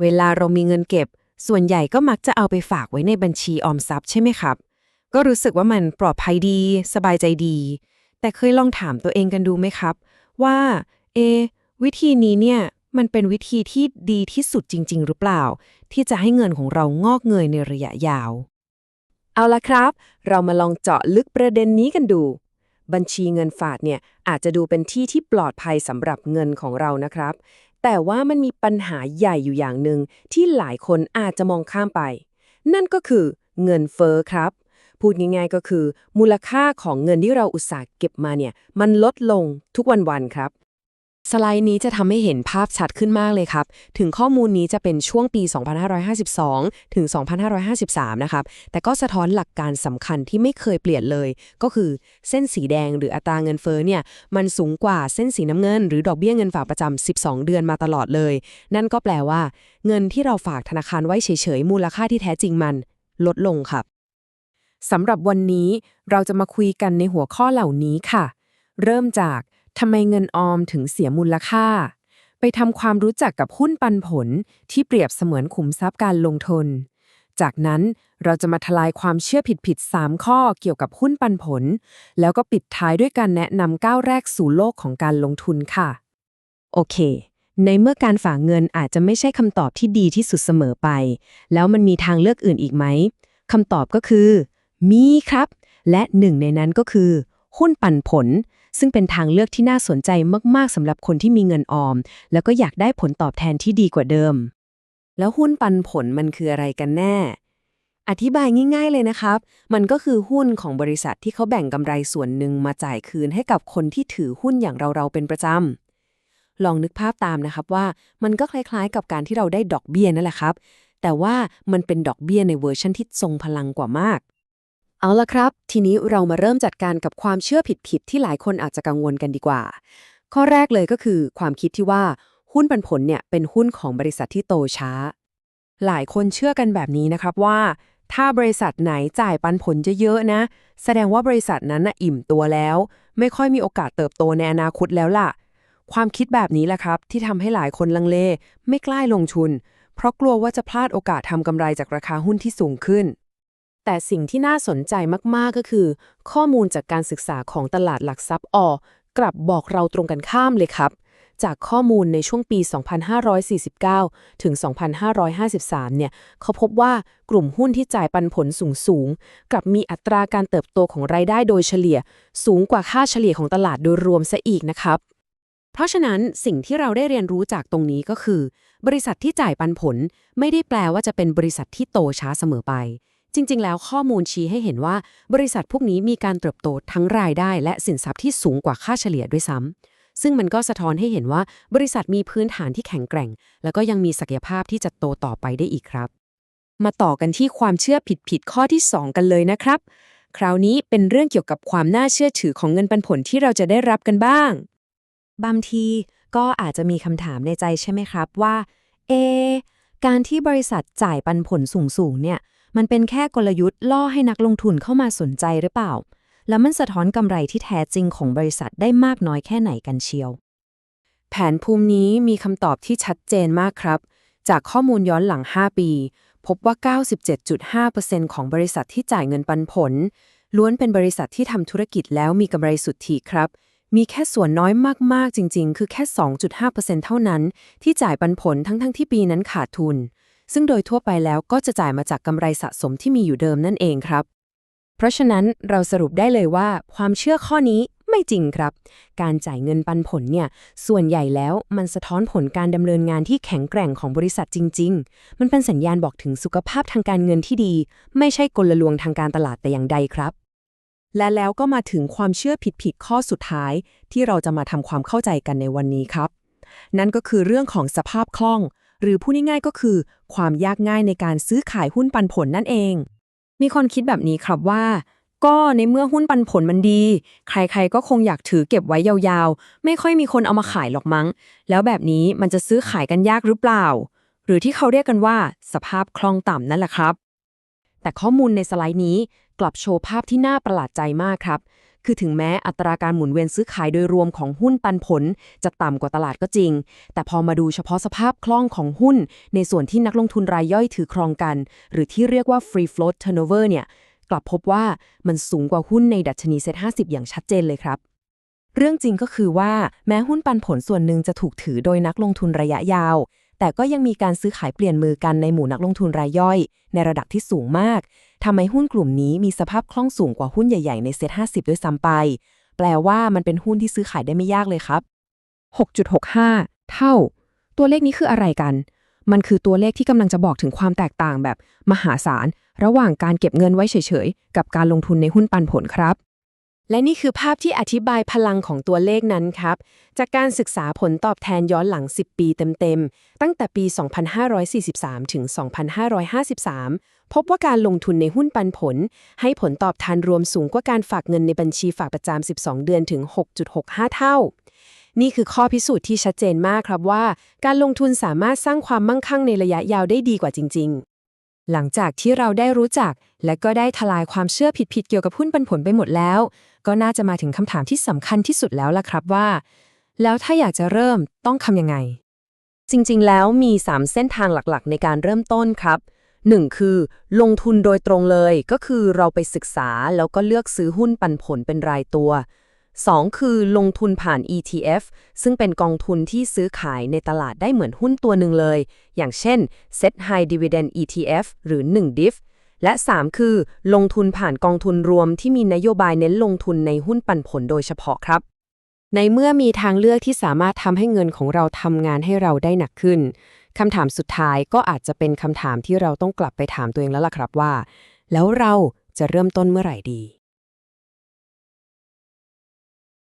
เวลาเรามีเงินเก็บ ส่วนใหญ่ก็มักจะเอาไปฝากไว้ในบัญชีออมทรัพย์ใช่ไหมครับ ก็รู้สึกว่ามันปลอดภัยดี สบายใจดี แต่เคยลองถามตัวเองกันดูไหมครับ ว่า เอ วิธีนี้เนี่ยมันเป็นวิธีที่ดีที่สุดจริง ๆ หรือเปล่า ที่จะให้เงินของเรางอกเงยในระยะยาว เอาละครับ เรามาลองเจาะลึกประเด็นนี้กันดู บัญชีเงินฝากเนี่ยอาจจะดูเป็นที่ที่ปลอดภัยสำหรับเงินของเรานะครับ แต่ว่ามันมีปัญหาใหญ่อยู่อย่างหนึ่งที่หลายคนอาจจะมองข้ามไป นั่นก็คือเงินเฟ้อครับ พูดง่ายๆก็คือ มูลค่าของเงินที่เราอุตสาห์เก็บมาเนี่ย มันลดลงทุกวันๆครับ สไลด์นี้จะทำให้เห็นภาพชัดขึ้นมากเลยครับ ถึงข้อมูลนี้จะเป็นช่วงปี 2552 ถึง 2553 นะครับ แต่ก็สะท้อนหลักการสำคัญที่ไม่เคยเปลี่ยนเลย ก็คือเส้นสีแดงหรืออัตราเงินเฟ้อเนี่ย มันสูงกว่าเส้นสีน้ำเงิน หรือดอกเบี้ยเงินฝากประจำ 12 เดือนมาตลอดเลย นั่นก็แปลว่า เงินที่เราฝากธนาคารไว้เฉยๆ มูลค่าที่แท้จริงมัน ลดลงครับสำหรับวันนี้เราจะมาคุยกันในหัวข้อเหล่านี้ค่ะ เริ่มจาก ทำไมเงินออมถึงเสียมูลค่า ไปทำความรู้จักกับหุ้นปันผลที่เปรียบเสมือนขุมทรัพย์การลงทุน จากนั้นเราจะมาทลายความเชื่อผิดๆ3ข้อเกี่ยวกับหุ้นปันผล แล้วก็ปิดท้ายด้วยการแนะนำก้าวแรกสู่โลกของการลงทุนค่ะ โอเค ในเมื่อการฝากเงินอาจจะไม่ใช่คำตอบที่ดีที่สุดเสมอไป แล้วมันมีทางเลือกอื่นอีกไหมคำตอบก็คือ มีครับ และหนึ่งในนั้นก็คือ หุ้นปันผล ซึ่งเป็นทางเลือกที่น่าสนใจมากๆสำหรับคนที่มีเงินออม แล้วก็อยากได้ผลตอบแทนที่ดีกว่าเดิม แล้วหุ้นปันผลมันคืออะไรกันแน่ อธิบายง่ายๆเลยนะครับ มันก็คือหุ้นของบริษัทที่เขาแบ่งกำไรส่วนหนึ่งมาจ่ายคืนให้กับคนที่ถือหุ้นอย่างเราๆเป็นประจำลองนึกภาพตามนะครับว่ามันก็คล้ายๆ กับการที่เราได้ดอกเบี้ยนั่นแหละครับ แต่ว่ามันเป็นดอกเบี้ยในเวอร์ชันที่ทรงพลังกว่ามาก เอาละครับ ทีนี้เรามาเริ่มจัดการกับความเชื่อผิดๆที่หลายคนอาจจะกังวลกันดีกว่า ข้อแรกเลยก็คือ ความคิดที่ว่าหุ้นปันผลเนี่ยเป็นหุ้นของบริษัทที่โตช้า หลายคนเชื่อกันแบบนี้นะครับว่า ถ้าบริษัทไหนจ่ายปันผลเยอะๆนะ แสดงว่าบริษัทนั้นน่ะอิ่มตัวแล้ว ไม่ค่อยมีโอกาสเติบโตในอนาคตแล้วล่ะ ความคิดแบบนี้แหละครับ ที่ทำให้หลายคนลังเล ไม่กล้าลงทุน เพราะกลัวว่าจะพลาดโอกาสทำกำไรจากราคาหุ้นที่สูงขึ้น แต่สิ่งที่น่าสนใจมาก ๆ ก็คือ ข้อมูลจากการศึกษาของตลาดหลักทรัพย์ออกลับบอกเราตรงกันข้ามเลยครับ จากข้อมูลในช่วงปี 2549 ถึง 2553 เนี่ย เขาพบว่ากลุ่มหุ้นที่จ่ายปันผลสูงๆกลับมีอัตราการเติบโตของรายได้โดยเฉลี่ย สูงกว่าค่าเฉลี่ยของตลาดโดยรวมซะอีกนะครับเพราะฉะนั้นสิ่งที่เราได้เรียนรู้จากตรงนี้ก็คือ บริษัทที่จ่ายปันผลไม่ได้แปลว่าจะเป็นบริษัทที่โตช้าเสมอไป จริง ๆ แล้วข้อมูลชี้ให้เห็นว่า บริษัทพวกนี้มีการเติบโตทั้งรายได้และสินทรัพย์ที่สูงกว่าค่าเฉลี่ยด้วยซ้ำซึ่งมันก็สะท้อนให้เห็นว่าบริษัทมีพื้นฐานที่แข็งแกร่ง แล้วก็ยังมีศักยภาพที่จะโตต่อไปได้อีกครับ มาต่อกันที่ความเชื่อผิดๆข้อที่ 2 กันเลยนะครับ คราวนี้เป็นเรื่องเกี่ยวกับความน่าเชื่อถือของเงินปันผลที่เราจะได้รับกันบ้าง บางทีก็อาจจะมีคำถามในใจใช่ไหมครับว่า เอ การที่บริษัทจ่ายปันผลสูงๆเนี่ย มันเป็นแค่กลยุทธ์ล่อให้นักลงทุนเข้ามาสนใจหรือเปล่า แล้วมันสะท้อนกำไรที่แท้จริงของบริษัทได้มากน้อยแค่ไหนกันเชียว แผนภูมินี้มีคำตอบที่ชัดเจนมากครับ จากข้อมูลย้อนหลัง 5 ปี พบว่า 97.5%ของบริษัทที่จ่ายเงินปันผล ล้วนเป็นบริษัทที่ทำธุรกิจแล้วมีกำไรสุทธิครับมีแค่ส่วนน้อยมาก ๆ จริง ๆ คือแค่ 2.5%เท่านั้น ที่จ่ายปันผลทั้งๆที่ปีนั้นขาดทุน ซึ่งโดยทั่วไปแล้วก็จะจ่ายมาจากกำไรสะสมที่มีอยู่เดิมนั่นเองครับ เพราะฉะนั้นเราสรุปได้เลยว่า ความเชื่อข้อนี้ไม่จริงครับ การจ่ายเงินปันผลเนี่ย ส่วนใหญ่แล้วมันสะท้อนผลการดำเนินงานที่แข็งแกร่งของบริษัทจริง ๆ มันเป็นสัญญาณบอกถึงสุขภาพทางการเงินที่ดี ไม่ใช่กลลวงทางการตลาดแต่อย่างใดครับ และแล้วก็มาถึงความเชื่อผิดๆข้อสุดท้าย ที่เราจะมาทำความเข้าใจกันในวันนี้ครับ นั่นก็คือเรื่องของสภาพคล่อง หรือพูดง่ายๆก็คือ ความยากง่ายในการซื้อขายหุ้นปันผลนั่นเอง มีคนคิดแบบนี้ครับว่า ก็ในเมื่อหุ้นปันผลมันดี ใครๆก็คงอยากถือเก็บไว้ยาวๆ ไม่ค่อยมีคนเอามาขายหรอกมั้ง แล้วแบบนี้มันจะซื้อขายกันยากหรือเปล่า หรือที่เขาเรียกกันว่า สภาพคล่องต่ำนั่นแหละครับ แต่ข้อมูลในสไลด์นี้กลับโชว์ภาพที่น่าประหลาดใจมากครับ คือถึงแม้อัตราการหมุนเวียนซื้อขายโดยรวมของหุ้นปันผล จะต่ำกว่าตลาดก็จริง แต่พอมาดูเฉพาะสภาพคล่องของหุ้น ในส่วนที่นักลงทุนรายย่อยถือครองกัน หรือที่เรียกว่า free float turnover เนี่ยกลับพบว่ามันสูงกว่าหุ้นในดัชนีเซ็ต50 อย่างชัดเจนเลยครับเรื่องจริงก็คือว่าแม้หุ้นปันผลส่วนหนึ่งจะถูกถือโดยนักลงทุนระยะยาว แต่ก็ยังมีการซื้อขายเปลี่ยนมือกันในหมู่นักลงทุนรายย่อย ในระดับที่สูงมากทำให้หุ้นกลุ่มนี้มีสภาพคล่องสูงกว่าหุ้นใหญ่ๆในเซ็ต50 ด้วยซ้ำไป แปลว่ามันเป็นหุ้นที่ซื้อขายได้ไม่ยากเลยครับ 6.65 เท่า ตัวเลขนี้คืออะไรกัน มันคือตัวเลขที่กำลังจะบอกถึงความแตกต่างแบบมหาศาล ระหว่างการเก็บเงินไว้เฉยๆ กับการลงทุนในหุ้นปันผลครับ และนี่คือภาพที่อธิบายพลังของตัวเลขนั้นครับ จากการศึกษาผลตอบแทนย้อนหลัง 10 ปีเต็มๆ ตั้งแต่ปี 2543 ถึง 2553 พบว่าการลงทุนในหุ้นปันผล ให้ผลตอบแทนรวมสูงกว่าการฝากเงินในบัญชีฝากประจำ 12 เดือนถึง 6.65 เท่า นี่คือข้อพิสูจน์ที่ชัดเจนมากครับว่า การลงทุนสามารถสร้างความมั่งคั่งในระยะยาวได้ดีกว่าจริง ๆ หลังจากที่เราได้รู้จัก และก็ได้ทลายความเชื่อผิดๆเกี่ยวกับหุ้นปันผลไปหมดแล้ว ก็น่าจะมาถึงคำถามที่สำคัญที่สุดแล้วล่ะครับว่า แล้วถ้าอยากจะเริ่มต้องทำยังไง จริงๆ แล้วมี 3 เส้นทางหลักๆ ในการเริ่มต้นครับ 1. คือ ลงทุนโดยตรงเลย ก็คือเราไปศึกษาแล้วก็เลือกซื้อหุ้นปันผลเป็นรายตัว 2. คือลงทุนผ่าน ETF ซึ่งเป็นกองทุนที่ซื้อขายในตลาดได้เหมือนหุ้นตัวหนึ่งเลย อย่างเช่น Set High Dividend ETF หรือ 1 DIF และ 3 คือ ลงทุนผ่านกองทุนรวมที่มีนโยบายเน้นลงทุนในหุ้นปันผลโดยเฉพาะครับ ในเมื่อมีทางเลือกที่สามารถทำให้เงินของเราทำงานให้เราได้หนักขึ้นคำถามสุดท้ายก็อาจจะเป็นคำถามที่เราต้องกลับไปถามตัวเองแล้วล่ะครับว่า แล้วเราจะเริ่มต้นเมื่อไหร่ดี